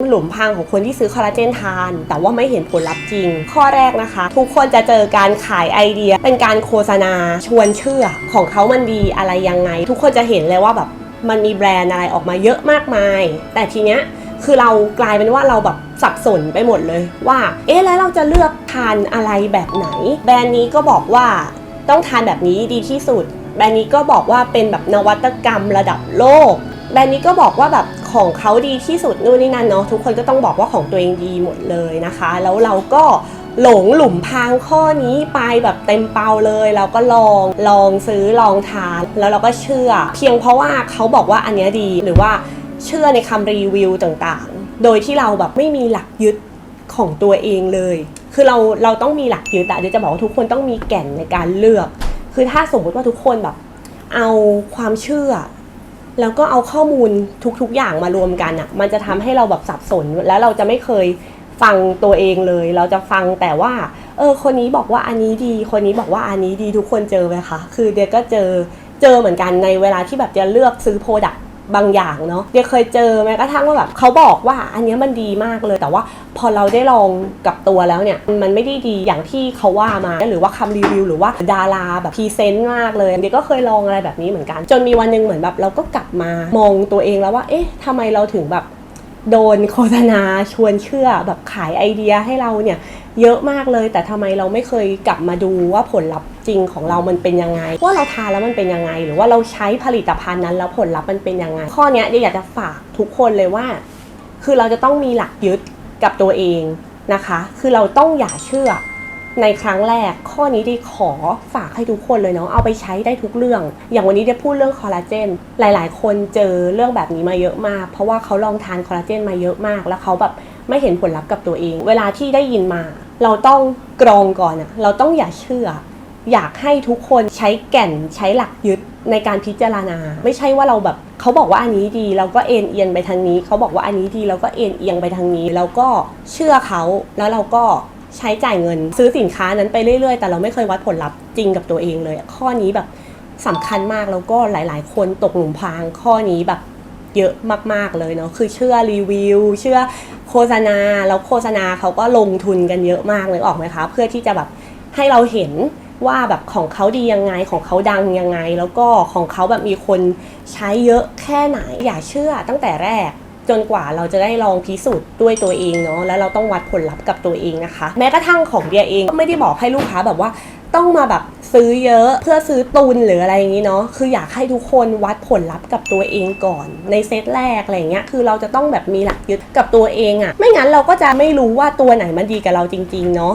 หลุมพรางของคนที่ซื้อคอลลาเจนทาน แต่ว่าไม่เห็นผลลัพธ์จริง ข้อแรกนะคะ ทุกคนจะเจอการขายไอเดีย เป็นการโฆษณาชวนเชื่อ ของเขามันดีอะไรยังไง ทุกคนจะเห็นเลยว่าแบบมันมีแบรนด์อะไรออกมาเยอะมากมาย แต่ทีเนี้ยคือเรากลายเป็นว่าเราแบบสับสนไปหมดเลยว่า เอ๊ะแล้วเราจะเลือกทานอะไรแบบไหน แบรนด์นี้ก็บอกว่าต้องทานแบบนี้ดีที่สุด แบรนด์นี้ก็บอกว่าเป็นแบบนวัตกรรมระดับโลก แบรนด์นี้ก็บอกว่าแบบของเขาดีที่สุดนู่นนี่นั่นเนาะทุกคนก็ต้องบอกว่าของตัวเองดีหมดเลยนะคะ แล้วเราก็หลงหลุมพางข้อนี้ไปแบบเต็มเปาเลยเราก็ลองลองซื้อลองทาน แล้วเราก็เชื่อ เพียงเพราะว่าเขาบอกว่าอันนี้ดีหรือว่าเชื่อในคำรีวิวต่างๆ โดยที่เราแบบไม่มีหลักยึดของตัวเองเลย คือเราเราต้องมีหลักยึดอะเดี๋ยวจะบอกว่าทุกคนต้องมีแก่นในการเลือก คือถ้าสมมติว่าทุกคนแบบเอาความเชื่อ แล้วก็เอาข้อมูลทุกๆอย่างมารวมกันอะ่ะ มันจะทำให้เราแบบสับสน แล้วเราจะไม่เคยฟังตัวเองเลย เราจะฟังแต่ว่า เออ คนนี้บอกว่าอันนี้ดี คนนี้บอกว่าอันนี้ดีทุกคนเจอไหมคะ คือเดียก็เจอ เจอเหมือนกันในเวลาที่แบบจะเลือกซื้อโปรดักต บางอย่างเนาะเดียเคยเจอแม้กระทั่งว่าแบบเขาบอกว่าอันนี้มันดีมากเลย แต่ว่าพอเราได้ลองกับตัวแล้วเนี่ยมันไม่ได้ดีอย่างที่เขาว่ามาหรือว่าคำรีวิวหรือว่าดาราแบบพรีเซนต์มากเลยเดียก็เคยลองอะไรแบบนี้เหมือนกัน จนมีวันหนึ่งเหมือนแบบเราก็กลับมามองตัวเองแล้วว่า เอ๊ะทำไมเราถึงแบบโดนโฆษณาชวนเชื่อแบบขายไอเดียให้เราเนี่ย เยอะมากเลย แต่ทำไมเราไม่เคยกลับมาดูว่าผลลัพธ์จริงของเรามันเป็นยังไง ว่าเราทานแล้วมันเป็นยังไง หรือว่าเราใช้ผลิตภัณฑ์นั้นแล้วผลลัพธ์มันเป็นยังไง ข้อนี้เดี๋ยวอยากจะฝากทุกคนเลยว่า คือเราจะต้องมีหลักยึดกับตัวเองนะคะ คือเราต้องอย่าเชื่อในครั้งแรกข้อนี้ดีขอฝากให้ทุกคนเลยเนาะเอาไปใช้ได้ทุกเรื่อง อย่างวันนี้ได้พูดเรื่องคอลลาเจนหลาย ๆ คนเจอเรื่องแบบนี้มาเยอะมาก เพราะว่าเขาลองทานคอลลาเจนมาเยอะมาก แล้วเขาแบบไม่เห็นผลลัพธ์กับตัวเอง เวลาที่ได้ยินมา เราต้องกรองก่อนอะเราต้องอย่าเชื่อ อยากให้ทุกคนใช้แก่นใช้หลักยึดในการพิจารณา ไม่ใช่ว่าเราแบบเขาบอกว่าอันนี้ดี เราก็เอ็นเอียงไปทางนี้ เขาบอกว่าอันนี้ดี เราก็เอ็นเอียงไปทางนี้ แล้วก็เชื่อเขาแล้วเราก็ใช้จ่ายเงิน ซื้อสินค้านั้นไปเรื่อยๆ แต่เราไม่เคยวัดผลลัพธ์จริงกับตัวเองเลย ข้อนี้แบบสำคัญมากแล้วก็หลาย ๆ คนตกหลุมพรางข้อนี้แบบ เยอะมาก ๆเลยเนาะคือเชื่อรีวิว เชื่อโฆษณาแล้วโฆษณาเขาก็ลงทุนกันเยอะมากเลยออกไหมคะเพื่อที่จะแบบให้เราเห็นว่าแบบของเขาดียังไงของเขาดังยังไง แล้วก็ของเขาแบบมีคนใช้เยอะแค่ไหน อย่าเชื่อตั้งแต่แรกจนกว่าเราจะได้ลองพิสูจน์ด้วยตัวเองเนาะแล้วเราต้องวัดผลลัพธ์กับตัวเองนะคะ แม้กระทั่งของเดียเองก็ไม่ได้บอกให้ลูกค้าแบบว่า ต้องมาแบบซื้อเยอะเพื่อซื้อตุนหรืออะไรอย่างนี้เนาะคืออยากให้ทุกคนวัดผลลัพธ์กับตัวเองก่อน ในเซตแรกอะไรเงี้ยคือเราจะต้องแบบมีหลักยึดกับตัวเองอะไม่งั้นเราก็จะไม่รู้ว่าตัวไหนมันดีกับเราจริงๆเนาะ